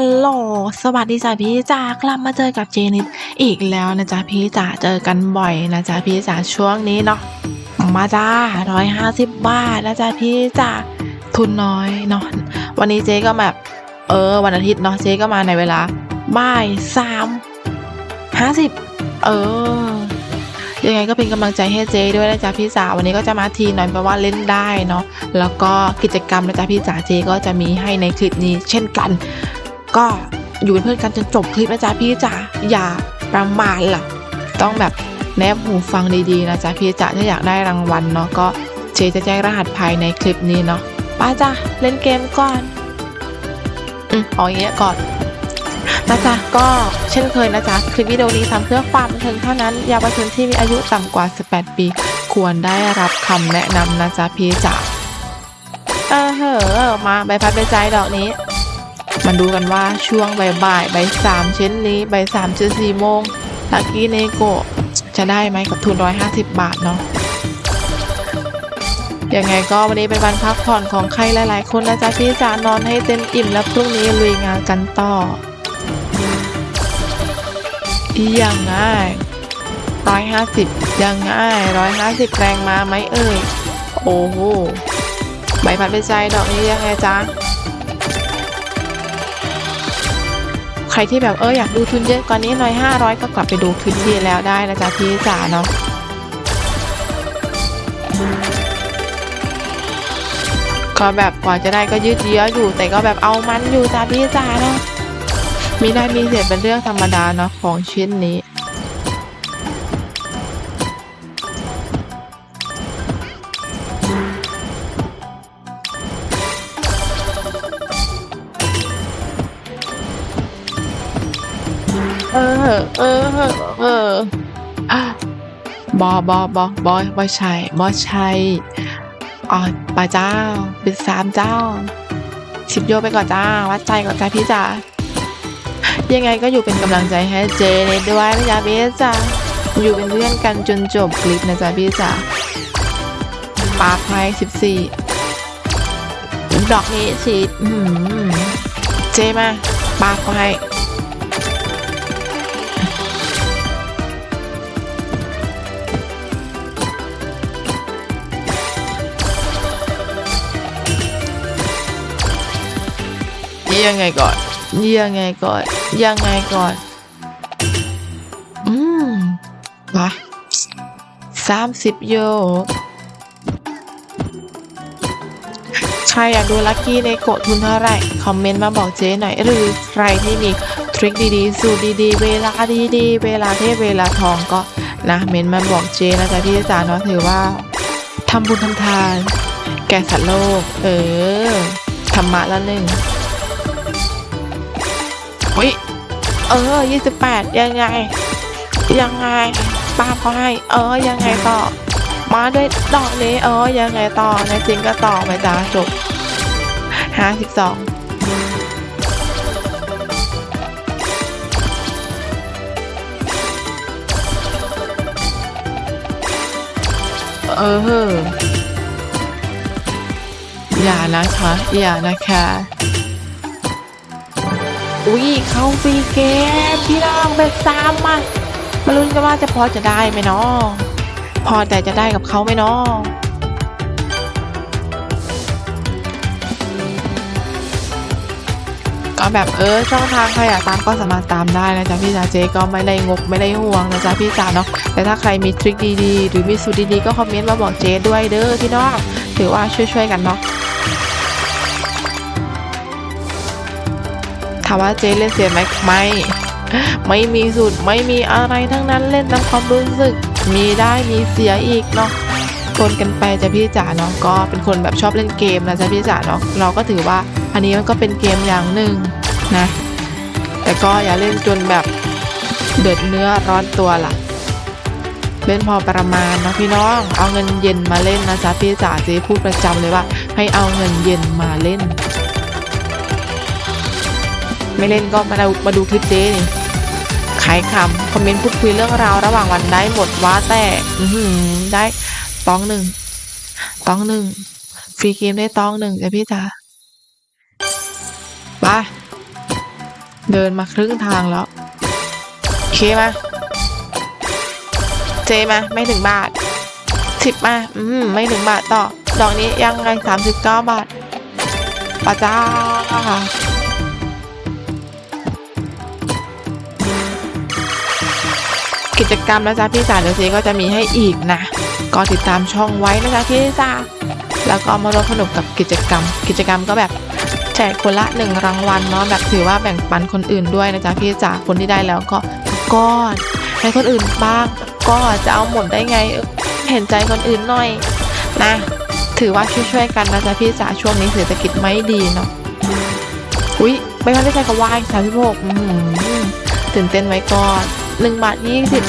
ฮัลโหล สวัสดีจ้ะพี่จ๋ากลับมาเจอกับเจนิดอีกแล้วนะจ๊ะพี่จ๋าเจอกันบ่อยนะจ๊ะพี่จ๋าช่วงนี้เนาะมาจ้าร้อยห้าสิบบาทนะจ๊ะพี่จ๋าทุนน้อยเนาะวันนี้เจ๊ก็แบบเออ วันอาทิตย์เนาะเจ๊ก็มาในเวลาบ่ายสามห้าสิบเออยังไงก็เป็นกำลังใจให้เจ๊ด้วยนะจ๊ะพี่จ๋าวันนี้ก็จะมาทีหน่อยเพราะว่าเล่นได้เนาะแล้วก็กิจกรรมนะจ๊ะพี่จ๋าเจ๊ก็จะมีให้ในคลิปนี้เช่นกัน ก็อยู่เป็นเพื่อนกันจนจบคลิปนะจ๊ะพี่จ๋าอย่าประมาทล่ะ ต้องแบบแนบหูฟังดีๆนะจ๊ะพี่จ๋าถ้าอยากได้รางวัลเนาะก็เจจะแจ้งรหัสภายในคลิปนี้เนาะไป้าจ้ะเล่นเกมก่อนอืมเอาอย่างเงี้ยก่อนนะจ๊ะก็เช่นเคยนะจ๊ะคลิปวิดีโอนี้ทำเพื่อความบันเทิงเท่านั้นเยาวชนที่มีอายุต่ำกว่า 18 ปี ควรได้รับคำแนะนำนะจ๊ะพี่จ๋าเออเหอะมาใบพัดใบใจดอกนี้ มาดูกันว่าช่วงบ่ายๆบ่ายสามเช่นนี้บ่ายสามจนสี่โมงลักกี้เนโกะจะได้ไหมกับทุนร้อยห้าสิบบาทเนาะยังไงก็วันนี้เป็นวันพักผ่อนของใครหลาย ๆ คนนะจ๊ะพี่จ๋านอนให้เต็มอิ่มแล้วพรุ่งนี้ลุยงานกันต่อยังไงร้อยห้าสิบยังไงร้อยห้าสิบแรงมาไหมเอ่ยโอ้โหใบพัดใบใจดอกนี้ยังไงจ๊ะ รที่แบบเอออยากดูทุนเยอะกว่านี้หน่อย 500 ก็กลับไปดูทุนเยอแล้วได้นะจ๊ะพี่จ๋าเนาะก็แบบกว่าจะได้ก็ยืดเยื้ออยู่ แต่ก็แบบเอามันอยู่จ้าพี่จ๋าเนาะมีได้มีเสียเป็นเรื่องธรรมดาเนาะของชิ้นนี้ เออ เออบอบอบอบอบอใช่บอใช่อ๋อปลาเจ้าเป็นสามเจ้าสิบโยไปก่อนจ้า วัดใจก่อนจ้าพี่จ๋ายังไงก็อยู่เป็นกำลังใจให้เจเนตด้วยนะจ๊ะพี่จ๋าอยู่เป็นเพื่อนกันจนจบคลิปนะจ๊ะพี่จ๋าปาไพ่สิบสี่ดอกนี้สิอืมเจมาปาไพ่ ยังไงก่อน ยังไงก่อน ยังไงก่อน อืมมาสามสิบโยกใครอยากดูลัคกี้ในโกะทุนเท่าไรคอมเมนต์มาบอกเจ๊หน่อย หรือใครที่มีทริคดีๆ สูตรดีๆ เวลาดีๆ เวลาเทพเวลาทองก็นะเมนต์มาบอกเจ๊นะจ๊ะพี่จ๋าเนาะถือว่าทำบุญทำทาน แก่สัตว์โลก เออธรรมะละหนึ่ง ฮ้ย เออยี่สิบแปดยังไง ยังไงป้าเขาให้ เออ ยังไงต่อ มาด้วยดอกนี้ เออ ยังไงต่อในจริงก็ต่อไปจ้าจบห้าสิบสองเอออย่านะคะ อย่านะคะ อุ้ยเข้าฟรีเกมพี่น้องเป็นซ้ำมามาลุ้นกันว่าจะพอจะได้ไหมเนาะพอแต่จะได้กับเขาไหมเนาะก็แบบเออช่องทางใครอยากตามก็สามารถตามได้นะจ๊ะพี่จ๋าเจ๊ก็ไม่ได้งกไม่ได้ห่วงนะจ๊ะพี่จ๋าเนาะแต่ถ้าใครมีทริคดีๆ หรือมีสูตรดีๆก็คอมเมนต์มาบอกเจ๊ด้วยเด้อพี่น้องถือว่าช่วยๆกันเนาะ ถามว่าเจ๊เล่นเสียไหมไม่ ไม่มีสูตรไม่มีอะไรทั้งนั้นเล่นตามความรู้สึก มีได้มีเสียอีกเนาะคนกันไปจะพี่จ๋าเนาะก็เป็นคนแบบชอบเล่นเกมนะจ๊ะพี่จ๋าเนาะเราก็ถือว่าอันนี้มันก็เป็นเกมอย่างหนึ่งนะ แต่ก็อย่าเล่นจนแบบเดือดเนื้อร้อนตัวล่ะ เล่นพอประมาณนะพี่น้อง เอาเงินเย็นมาเล่นนะจ๊ะพี่จ๋าเจ๊พูดประจำเลยว่า ให้เอาเงินเย็นมาเล่น ไม่เล่นก็มาดูมาดูคลิปเจ๊นี่ขายคำคอมเมนต์พูดคุยเรื่องราวระหว่างวันได้หมดว่าแต่อือหือได้ตองหนึ่งตองหนึ่งฟรีเกมได้ตองหนึ่งจ้ะพี่จ๋าไปเดินมาครึ่งทางแล้วเคมาเจมาไม่ถึงบาทสิบมาอืมไม่ถึงบาทต่อ ดอกนี้ยังไงสามสิบเก้าบาทปะจ้า กิจกรรมนะจ๊ะพี่จ๋าเดี๋ยวเจก็จะมีให้อีกนะก็ติดตามช่องไว้นะจ๊ะพี่จ๋าแล้วก็มาร่วมสนุกกับกิจกรรม กิจกรรมก็แบบแจกคนละหนึ่งรางวัลเนาะแบบถือว่าแบ่งปันคนอื่นด้วยนะจ๊ะพี่จ๋าคนที่ได้แล้วก็ก้อนให้คนอื่นบ้าง ก็จะเอาหมดได้ไงเห็นใจคนอื่นหน่อยนะถือว่าช่วยๆกันนะจ๊ะพี่จ๋าช่วงนี้เศรษฐกิจไม่ดีเนาะอุ๊ยไม่ทันได้ใช้กับวายสามสิบหกตื่นเต้นไว้ก่อน หนึ่งบาทยี่สิบ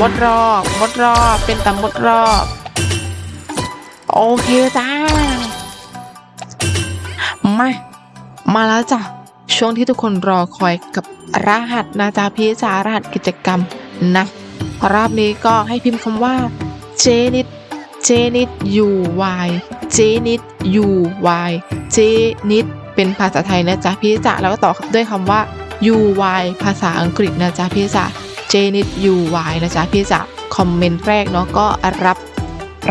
มดรอบมดรอบเป็นตำมดรอบ โอเคจ้า มา มาแล้วจ้ะ ช่วงที่ทุกคนรอคอยกับรหัสนะจ๊ะพี่จ๋ารหัสกิจกรรมนะ รอบนี้ก็ให้พิมพ์คำว่า เจนิดเจนิด U Y เจนิด U Y เจนิด เป็นภาษาไทยนะจ๊ะพี่จ๋าแล้วก็ต่อด้วยคำว่า U Y ภาษาอังกฤษนะจ๊ะพี่จ๋าเจนิด U Y นะจ๊ะพี่จ๋าคอมเมนต์แรกเนาะก็รับ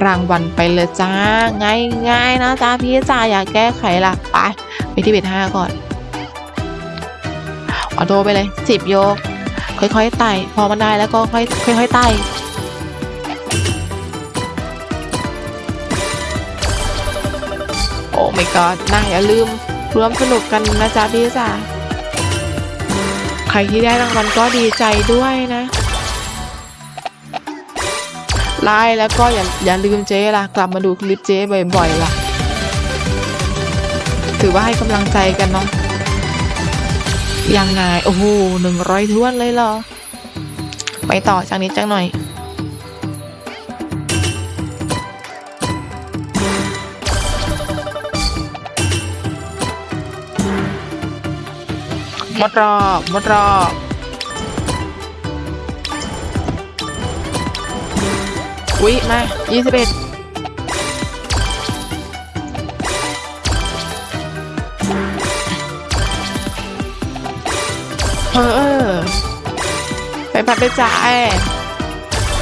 รางวัลไปเลยจ้าง่ายง่ายๆนะจ๊ะพี่จ๋าอยากแก้ไขล่ะ ไป ไปที่เบ็ดห้าก่อนออโต้ไปเลยสิบโยก ค่อยๆไต่พอมันได้แล้วก็ค่อยค่อยๆไต่โอ้ my god นะอย่าลืม ร่วมสนุกกันนะจ๊ะพี่จ๋าใครที่ได้รางวัลก็ดีใจด้วยนะไลน์แล้วก็อย่าอย่าลืมเจ๊ล่ะ กลับมาดูคลิปเจ๊บ่อยๆล่ะ ถือว่าให้กำลังใจกันเนาะยังไง โอ้โหหนึ่งร้อยท้วนเลยเหรอ ไปต่อจากนี้จังหน่อย ดรอบหมดรอบอุ๊ยมายี่สิบเอ็ดเออเออไปพัดไปจ่าย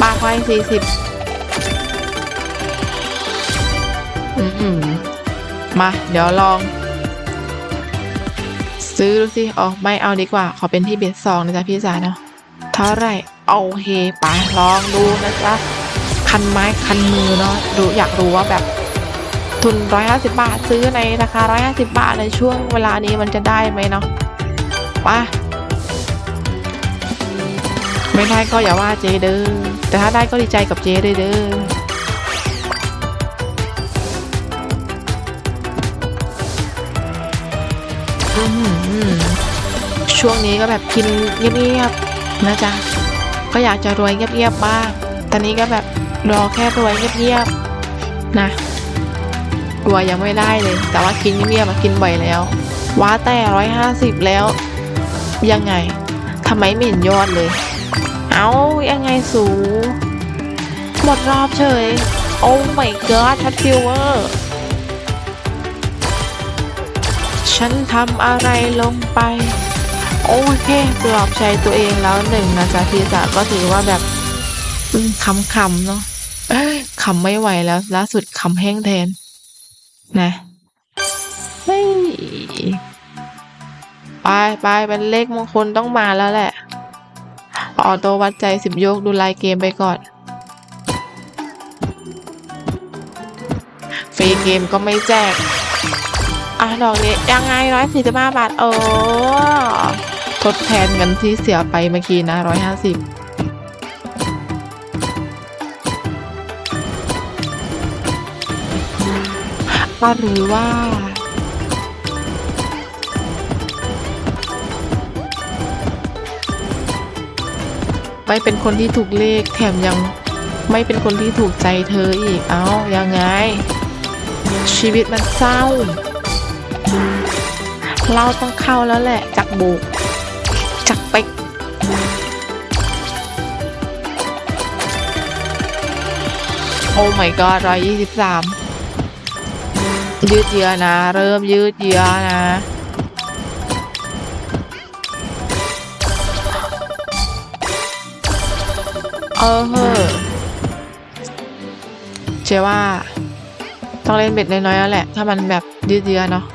ปากไว้สี่สิบอืมมา เดี๋ยวลอง ซื้อดูสิอ๋อไม่เอาดีกว่า ขอเป็นที่เบสสองนะจ๊ะพี่จ๋าเนาะเท่าไหร่โอเคไปลองดูนะจ๊ะคันไม้คันมือเนาะดูอยากรู้ว่าแบบทุน 150 บาทซื้อในราคา 150 บาทในช่วงเวลานี้มันจะได้ไหมเนาะไปไม่ได้ก็อย่าว่าเจเด้อแต่ถ้าได้ก็ดีใจกับเจด้วยเด้อ ช่วงนี้ก็แบบกินเงียบๆนะจ๊ะ ก็อยากจะรวยเงียบๆบ้าง ตอนนี้ก็แบบรอแค่รวยเงียบๆนะรวยยังไม่ได้เลย แต่ว่ากินเงียบๆมากินบ่อยแล้ว ว้าแต่ร้อยห้าสิบแล้ว ยังไงทำไมไม่เห็นยอดเลย เอายังไงสู หมดรอบเฉย โอ้ my god ชัดฟิวเวอร์ ฉันทำอะไรลงไป โอเคปลอบใจตัวเองแล้วหนึ่งนะจ๊ะพี่จ๋าก็ถือว่าแบบอืมขำๆเนาะเอ้ยขำไม่ไหวแล้วล่าสุดขำแห้งแทน นะเฮ้ยไปไปเป็นเลขมงคลต้องมาแล้วแหละออโตวัดใจสิบยกดูลายเกมไปก่อน ฟรีเกมก็ไม่แจก อะดอกนี้ยังไงร้อยสี่สิบห้าบาทเออทดแทนเงินที่เสียไปเมื่อกี้นะร้อยห้าสิบหรือว่าไม่เป็นคนที่ถูกเลขแถมยังไม่เป็นคนที่ถูกใจเธออีก เอ้ายังไง ชีวิตมันเศร้า เราต้องเข้าแล้วแหละจากบุกจากไปกโอ้ my god ร้อยยี่สิบสามยืดเยื้อนะ เริ่มยืดเยื้อนะเออเฮ้อเชื่อว่า ต้องเล่นเบ็ดน้อยๆแล้วแหละ ถ้ามันแบบยืดเยื้อเนาะ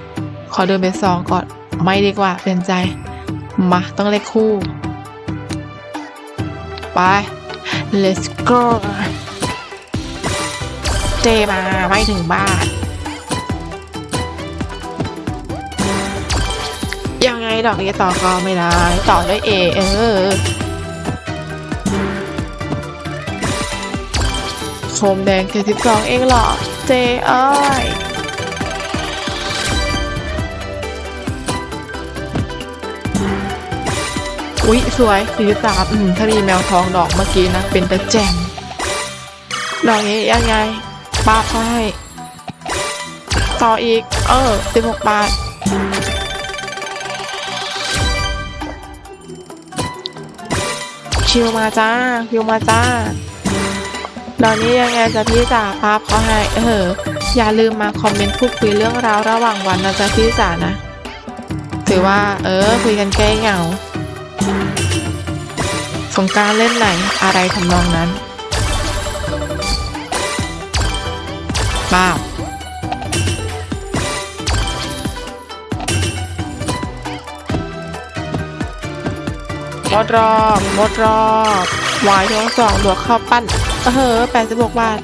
ขอเดินเบ็ดสองก่อน ไม่ดีกว่าเป็นใจ มาต้องเล่นคู่ ไป let's go เจมาไม่ถึงบ้านยังไงดอกนี้ต่อก็ไม่ได้ ต่อด้วยเอเออโคมแดง72เองเองหรอ เจเอ้ย อุ๊ย สวย43อืมถ้ามีแมวทองดอกเมื่อกี้นะ เป็นตะแจมดอกนี้ยังไงป้าเขาให้ ต่ออีก เออ16บหกบาทชิวมาจ้าชิวมาจ้าดอกนี้ยังไงจะพี่จ๋าภาพเขาให้เออ อย่าลืมมาคอมเมนต์พูดคุยเรื่องราวระหว่างวันนะจ๊ะพี่จ๋านะ ถือว่า เออ คุยกันแก้เหงา สงการเล่นไหนอะไรทำนองนั้นป้าบหมดรอบหมดรอบวายช่องสองบวกเข้าปั้นเออแปดสิบหกบาท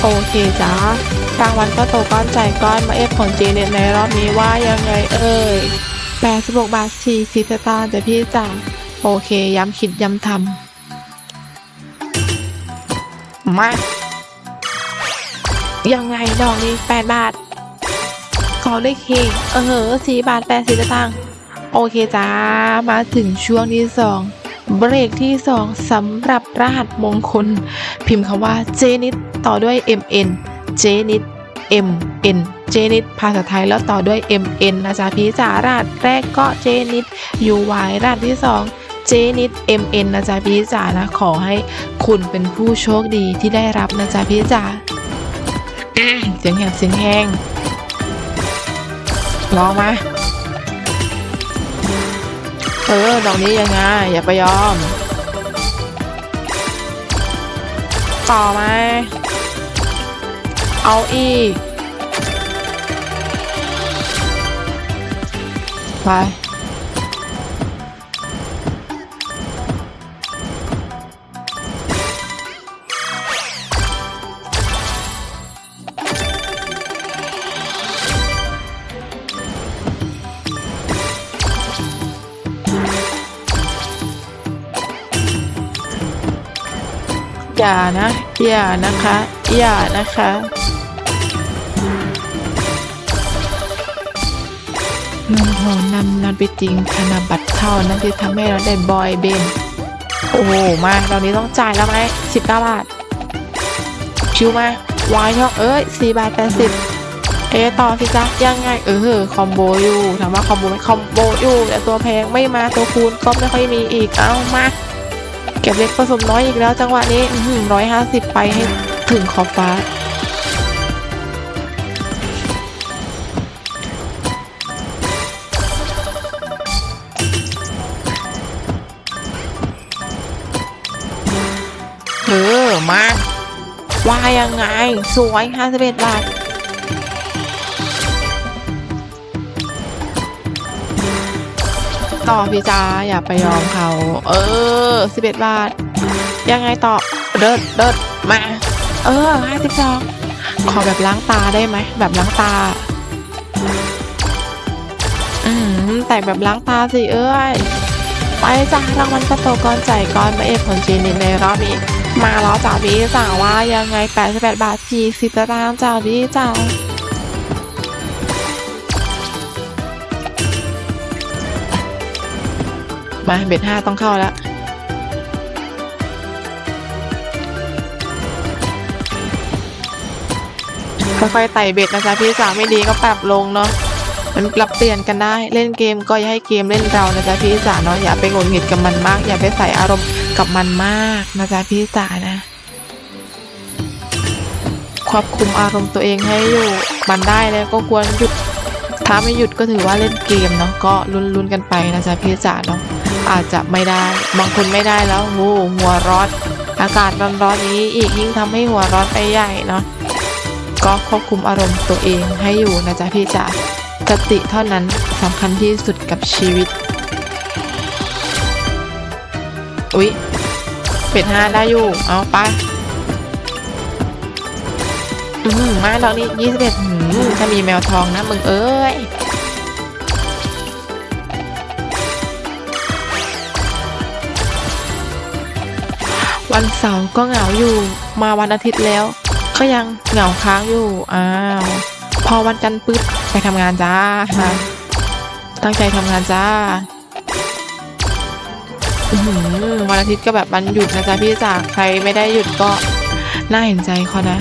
โอเคจ้ารางวัลก็โตก้อนใจก้อนมาเอฟผลจีเน็ตในรอบนี้ว่ายังไงเอ่ยแปดสิบหกบาทสี่สิบสตางค์จ้ะพี่จ๋า โอเค ย้ำคิดย้ำทำมา ยังไงดอกนี้แปดบาท ขอได้เคเออเหอสี่บาทแปดสิบสตางค์โอเคจ้า มาถึงช่วงที่สองเบรกที่สองสำหรับรหัสมงคล พิมพ์คำว่าเจนิดต่อด้วย MN เจนิด MN เจนิดภาษาไทยแล้วต่อด้วย MN นะจ๊ะพี่จ๋ารหัสแรกก็เจนิด UY รหัสที่สอง เจนิด MN นะจ๊ะพี่จ๋านะ ขอให้คุณเป็นผู้โชคดีที่ได้รับนะจ๊ะพี่จ๋าเสียงแหบเสียงแห้งลองมา เออ ดอกนี้ยังไง อย่าไปยอม ต่อไหมเอาอีก ไป อย่านะ อย่านะคะ อย่านะคะเงินทองนำนันไปจริงธนบัตรเท่านั้นที่ทำให้เราได้บอยเบน โอ้โห มาตอนนี้ต้องจ่ายแล้วไหมสิบเก้าบาท ชิวมาวายช่องเอ้ยสี่บาทแปดสิบเอะต่อสิจ๊ะยังไง เออคอมโบอยู่ถามว่าคอมโบไหมคอมโบอยู่แต่ตัวแพงไม่มาตัวคูณก็ไม่ค่อยมีอีก เอามา เก็บเล็กผสมน้อยอีกแล้วจังหวะนี้ร้อยห้าสิบไปให้ถึงขอบฟ้า เออ มาว่ายังไง สวยห้าสิบเอ็ดบาท ต่อพี่จ้าอย่าไปยอมเขา เออสิบเอ็ดบาท ยังไงต่อ เดินเดินมา เออห้าสิบสองขอแบบล้างตาได้ไหม แบบล้างตา อืม แต่แบบล้างตาสิเอ้ย ไปจ้ารางวัลก็โตก้อนใจก้อนมาเอฟผลจีนในรอบนี้ มาแล้วจ้าพี่จ้าว่ายังไงแปดสิบแปดบาทสี่สิบตางค์จ้าพี่จ้า มาเบ็ดห้าต้องเข้าแล้วค่อยๆไต่เบ็ดนะจ๊ะพี่สาวไม่ดีก็ปรับลงเนาะมันปรับเปลี่ยนกันได้เล่นเกมก็อย่าให้เกมเล่นเรานะจ๊ะพี่สาวเนาะอย่าไปหงุดหงิดกับมันมาก อย่าไปใส่อารมณ์กับมันมากนะจ๊ะพี่สาวนะควบคุมอารมณ์ตัวเองให้อยู่มันได้แล้วก็ควรหยุดถ้าไม่หยุดก็ถือว่าเล่นเกมเนาะก็ลุ้นๆกันไปนะจ๊ะพี่จ๋าเนาะ อาจจะไม่ได้ บางคนไม่ได้แล้วโอ้โหหัวร้อน อากาศร้อนๆนี้อีกยิ่งทำให้หัวร้อนไปใหญ่เนาะก็ควบคุมอารมณ์ตัวเองให้อยู่นะจ๊ะพี่จ๋าสติเท่านั้นสำคัญที่สุดกับชีวิต อุ๊ยเป็ดห้าได้อยู่ เอาไปอืมมาดอกนี้ยี่สิบเอ็ดถ้ามีแมวทองนะมึงเอ้ย วันเสาร์ก็เหงาอยู่ มาวันอาทิตย์แล้ว ก็ยังเหงาค้างอยู่ อ้าว พอวันจันทร์ปึ๊บไปทำงานจ้า ตั้งใจทำงานจ้าวันอาทิตย์ก็แบบวันหยุดนะจ๊ะพี่จ๋าใครไม่ได้หยุดก็น่าเห็นใจเขานะ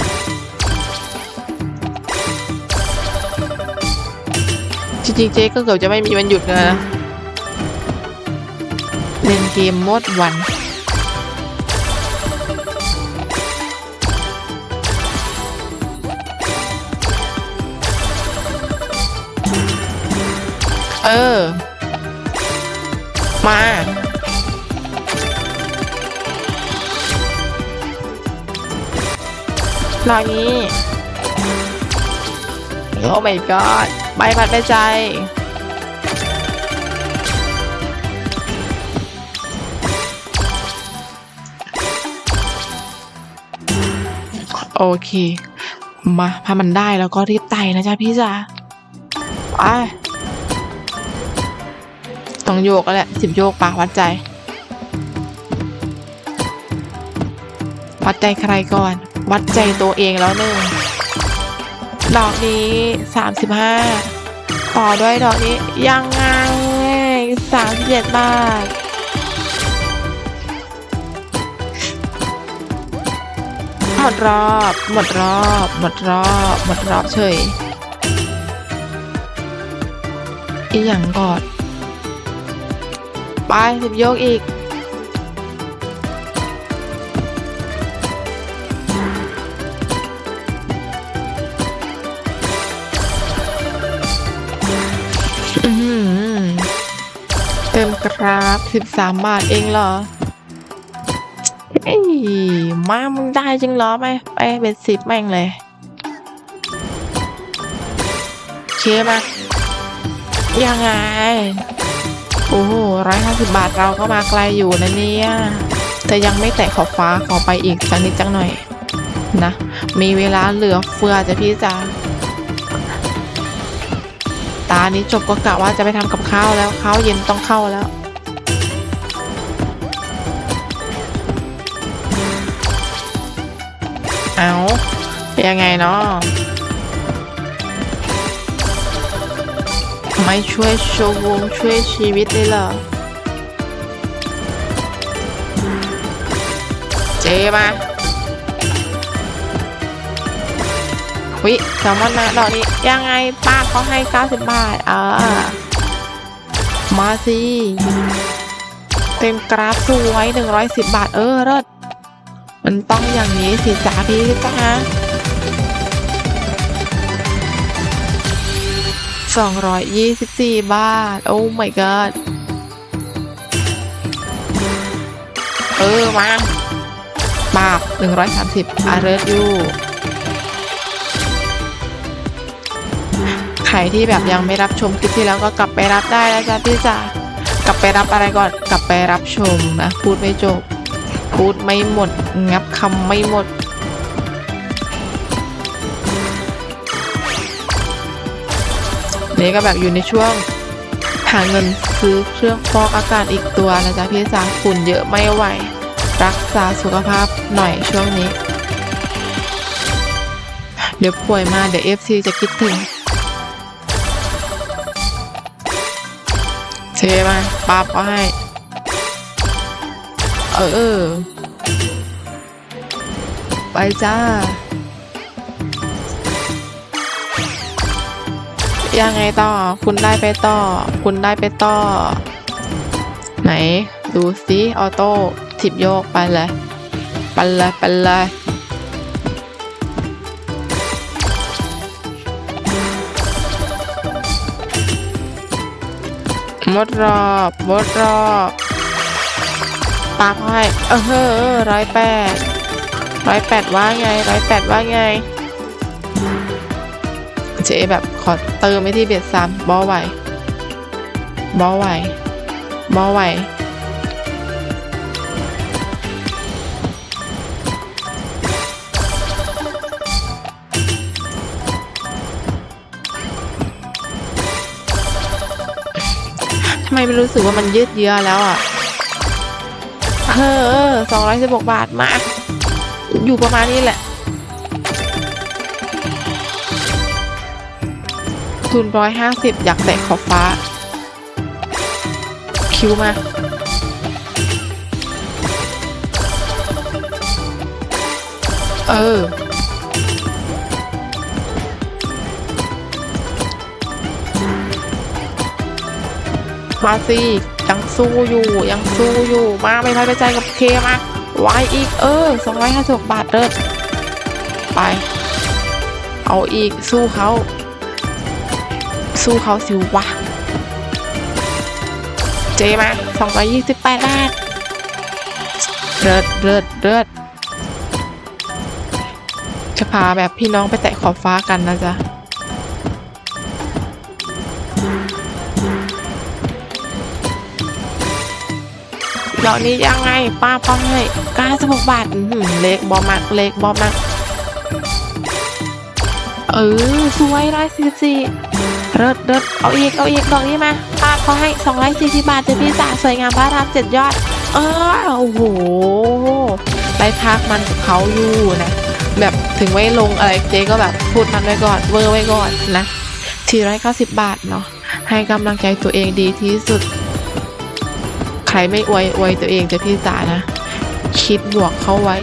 จริงๆเจ๊ก็เกือบจะไม่มีวันหยุดเลยนะ เล่นเกมหมดวัน ออ มารอยนี้ โอ้ my god ใบพัดไปใจ โอเค มาถ้ามันได้แล้วก็รีบไต่นะจ๊ะพี่จ๋าไป ต้องโยกแล้วแหละสิบโยกปะวัดใจวัดใจใครก่อน วัดใจตัวเองแล้วหนึ่งดอกนี้สามสิบห้าต่อด้วยดอกนี้ยังไงสามสิบเจ็ดบาทหมดรอบ หมดรอบ หมดรอบ หมดรอบเฉยอีกอย่างกอน ไปสิบโยกอีก อื้อหือเต็มกราฟสิบสามบาทเองเหรอเอ้ยมามึงได้จริงเหรอไหมไปเป็นสิบแม่งเลยเคมายังไง โอ้โหร้อยห้าสิบบาทเราก็มาไกลอยู่นะเนี่ยแต่ยังไม่แตะขอบฟ้าขอไปอีกสักนิดจังหน่อยนะ มีเวลาเหลือเฟือจะพี่จ๋าตานี้จบก็กะว่าจะไปทำกับข้าวแล้วข้าวเย็นต้องเข้าแล้วเอายังไงเนาะ ไม่ช่วยโชว์วงช่วยชีวิตเลยเหรอ เจมาวิแซลมอนนะดอกนี้ยังไงป้าเขาให้ 90 บาท เออ มาสิ เต็มกราฟสวย 110 บาท เออเลิศมันต้องอย่างนี้สิจ้าพี่จ้า สองร้อยยี่สิบสี่บาท โอ้ my god เออ มาบาทหนึ่งร้อยสามสิบอาเริร์ยูใครที่แบบยังไม่รับชมคลิปที่แล้วก็กลับไปรับได้นะจ๊ะพี่จ๋ากลับไปรับอะไรก่อน กลับไปรับชมนะ พูดไม่จบ พูดไม่หมด งับคำไม่หมด นี่ก็แบบอยู่ในช่วงหาเงินซื้อเครื่องฟอกอากาศอีกตัวนะจ๊ะพี่จ๋าฝุ่นเยอะไม่ไหว รักษาสุขภาพหน่อยช่วงนี้ เดี๋ยวป่วยมาเดี๋ยวเอฟซีจะคิดถึงเทมาปับเอาให้ เออเออไปจ้า ยังไงต่อ คุณได้ไปต่อ คุณได้ไปต่อ ไหน ดูซิออโต้สิบโยกไปเลย ไปเลยไปเลยหมดรอบหมดรอบปากให้เอเฮ้อร้อยแปดร้อยแปดว่าไงร้อยแปดว่าไงเจ๊แบบ ขอเติมไปที่เบียดซ้ำบอไหวบอไหวบอไหวทำไมไม่รู้สึกว่ามันยืดเยื้อแล้วอะเออสองร้อยสิบหกบาทมากอยู่ประมาณนี้แหละ ทุนร้อยห้าสิบอยากแตะขอบฟ้า คิวมาเออ มาสิ ยังสู้อยู่ ยังสู้อยู่ มาไม่ทันไปใจกับเคมาไวอีก เออสองร้อยห้าสิบบาทเดินไป เอาอีกสู้เขา สู้เขาสิวะ เจมาสองร้อยยี่สิบแปดบาทเดิดเดิดเดิดจะพาแบบพี่น้องไปแตะขอบฟ้ากันนะจ๊ะดอกนี้ยังไงป้าป้าให้96บาทอื้อหือเล็กบอมักเล็กบอมักเออ สวยร้อยสี่สี่ เริดเริดเอาอีกเอาอีกดอกนี้มาป้าเขาให้สองร้อยสี่สิบบาทเจะพี่จ๋าสวยงามพระรามเจ็ดยอด เออโอ้โหได้พักมันกับเขาอยู่นะ แบบถึงไม่ลงอะไรเจ๊ก็แบบพูดมันไว้ก่อนเวอร์ไว้ก่อนนะ490 บาทเนาะให้กำลังใจตัวเองดีที่สุด ใครไม่อวยอวยตัวเองจะพี่จ๋านะ คิดบวกเข้าไว้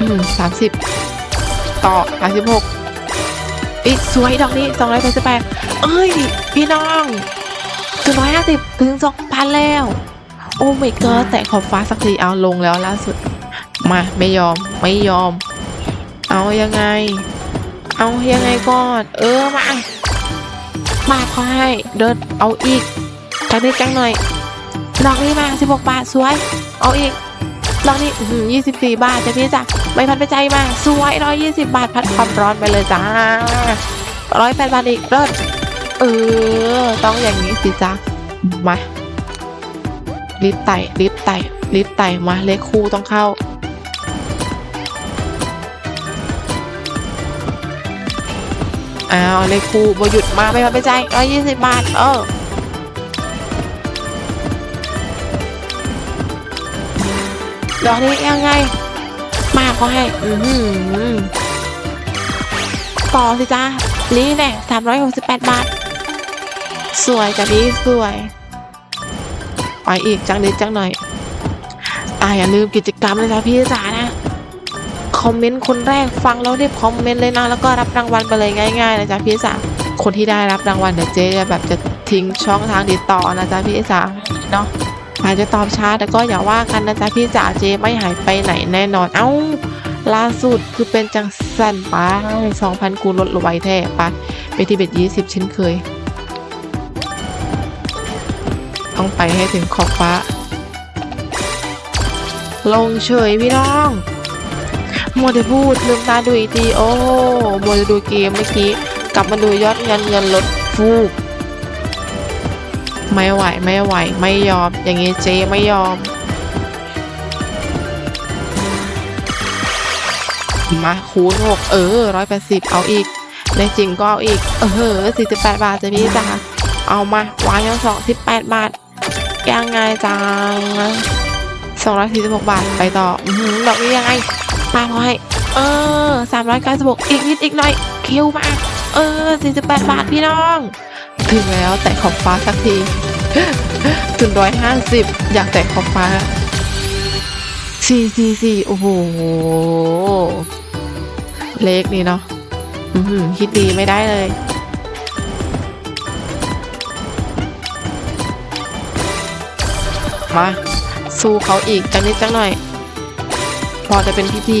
อืมสามสิบต่อสามสิบหก อีสวยดอกนี้สองร้อยแปดสิบแปดเอ้ย พี่น้องถึงร้อยห้าสิบถึงสองพันแล้ว โอ้ไม่เกินแต่ขอบฟ้าสักทีเอาลงแล้วล่าสุด มาไม่ยอมไม่ยอม เอายังไง เอายังไงก่อน เออมามาขอให้เดินเอาอีกจังนิดจังหน่อยดอกนี้มา16บาทสวย เอาอีก ดอกนี้ยี่สิบสี่บาทจะพี่จ้ะไม่พันไปใจมาสวยร้อยยี่สิบบาทพัดความร้อนไปเลยจ้าร้อยแปดบาทอีกเลิศเออ ต้องอย่างนี้สิจ้ะมาลิฟต์ไต่ลิฟต์ไต่ลิฟต์ไต่มาเลขคู่ต้องเข้าอ้าวเลขคู่บหยุดมาไม่พันไปใจร้อยยี่สิบบาท เออ ดอกนี้ยังไง มาเขาให้ อือหือต่อสิจ้านี่แน่สามร้อยหกสิบแปดบาท สวยจ้ะพี่สวยไปอีกจังนิดจังหน่อย อ่าอย่าลืมกิจกรรมเลยจ้ะพี่จ๋านะ คอมเมนต์คนแรกฟังแล้วรีบคอมเมนต์เลยนะ แล้วก็รับรางวัลไปเลยง่ายๆนะจ๊ะพี่จ๋าคนที่ได้รับรางวัลเดี๋ยวเจ๊จะแบบจะทิ้งช่องทางติดต่อนะจ๊ะพี่จ๋าเนาะ อาจจะตอบช้าแต่ก็อย่าว่ากันนะจ๊ะพี่จ๋าเจไม่หายไปไหนแน่นอน เอ้า ล่าสุดคือเป็นจังสันป้าสองพันคูลดไว้แท้ปะไปที่เบ็ดยี่สิบเช่นเคย ต้องไปให้ถึงขอบฟ้า ลงเฉยพี่น้องมัวแต่พูดลืมตาดูอีกทีโอ้มัวจะดูเกมเมื่อกี้ กลับมาดูยอดเงินเงินลดฟูก ไม่ไหวไม่ไหว ไม่ยอม อย่างงี้เจไม่ยอม มาคูณหกเออร้อยแปดสิบเอาอีก ในจริงก็เอาอีก เออสี่สิบแปดบาทจะพี่จ้าเอามาวางยังสองสิบแปดบาทยังไงจังสองร้อยสี่สิบหกบาทไปต่อหือดอกนี้ยังไงป้าพอให้ เออสามร้อยเก้าสิบหกอีกนิดอีกหน่อยคิวมา เออสี่สิบแปดบาทพี่น้อง ถึงแล้วแต่ขอบฟ้าสักทีถึงร้อยห้าสิบอยากแต่ขอบฟ้าสี่สี่สี่โอ้โห เลขนี่เนาะคิดดีไม่ได้เลย มา สู้เขาอีกจังนิดจังหน่อย พอจะเป็นพิธี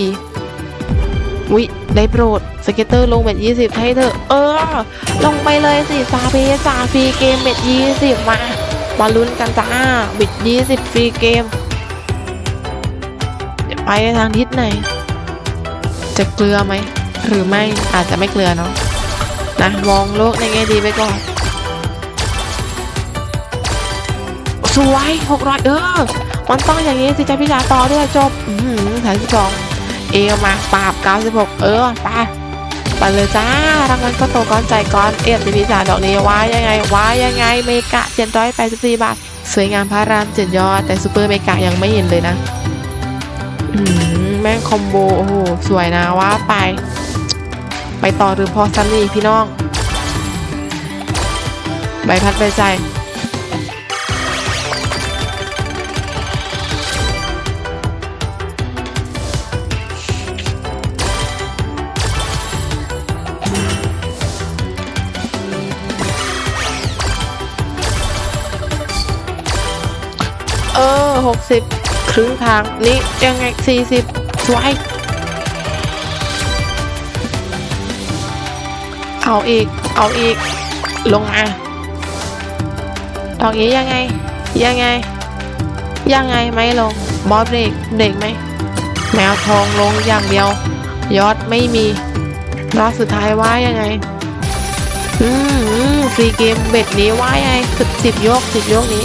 วิได้โปรด สเก็ตเตอร์ลงเบ็ดยี่สิบให้เธอะเออ ลงไปเลยสิซาเบจ่าฟรีเกมเบ็ดยี่สิบมา มาลุ้นกันจ้าเบ็ดยี่สิบฟรีเกมจะไปทางทิศไหน จะเกลือไหม หรือไม่ อาจจะไม่เกลือเนาะ นะ มองโลกในแง่ดีไปก่อนสวยหกร้อยเออ มันต้องอย่างนี้สิจะพิจารต่อด้วยจบ อืมสามสิบสอง เอวมาปราบเก้าสิบหกเออไปไปเลยจ้ารางวัลก็โตก้อนใจก้อนเอ็ดพิจารดอกนี้ว่ายังไงว่ายังไงเมกะเจ็ดร้อยแปดสิบสี่บาท สวยงามพระรามเจ็ดยอด แต่ซูเปอร์เมกะยังไม่เห็นเลยนะแม่งคอมโบ โอ้โห สวยนะว่าไป ไปต่อหรือพอซันนี่พี่น้อง ใบพัดใบใจ เออหกสิบครึ่งทางนี่ยังไงสี่สิบสวย เอาอีก เอาอีก ลงมาดอกนี้ยังไง ยังไง ยังไงไม่ลง บอสเบรกเบรกไหม แมวทองลงอย่างเดียว ยอดไม่มีรอบสุดท้ายว่ายังไง อืมฟรีเกมเบ็ดนี้ว่ายังไงสิบสิบยกสิบยกนี้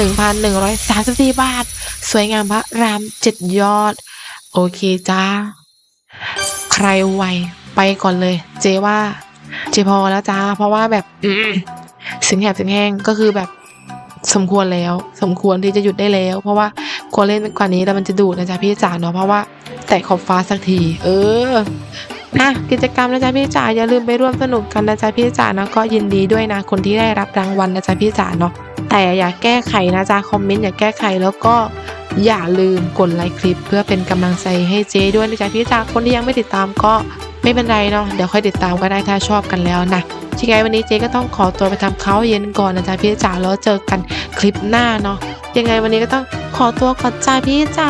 หนึ่งพันหนึ่งร้อยสามสิบสี่บาท สวยงามพระรามเจ็ดยอด โอเคจ้า ใครไวไปก่อนเลย เจว่า เจพอแล้วจ้า เพราะว่าแบบสิงแหบสิงแห้งก็คือแบบสมควรแล้ว สมควรที่จะหยุดได้แล้ว เพราะว่าควรเล่นกว่านี้แล้วมันจะดูดนะจ๊ะพี่จ๋าเนาะเพราะว่า แตะขอบฟ้าสักที เออ อะกิจกรรมนะจ๊ะพี่จ๋าอย่าลืมไปร่วมสนุกกันนะจ๊ะพี่จ๋านะก็ยินดีด้วยนะคนที่ได้รับรางวัลนะจ๊ะพี่จ๋าเนาะแต่อย่าแก้ไขนะจ๊ะคอมเมนต์อย่าแก้ไขแล้วก็อย่าลืมกดไลค์คลิป เพื่อเป็นกำลังใจให้เจ๊ด้วยนะจ๊ะพี่จ๋าคนที่ยังไม่ติดตามก็ไม่เป็นไรเนาะเดี๋ยวค่อยติดตามก็ได้ถ้าชอบกันแล้วนะที่ไงวันนี้เจ๊ก็ต้องขอตัวไปทำข้าวเย็นก่อนนะจ๊ะพี่จ๋าแล้วเจอกันคลิปหน้าเนาะยังไงวันนี้ก็ต้องขอตัวก่อนจ้าพี่จ๋า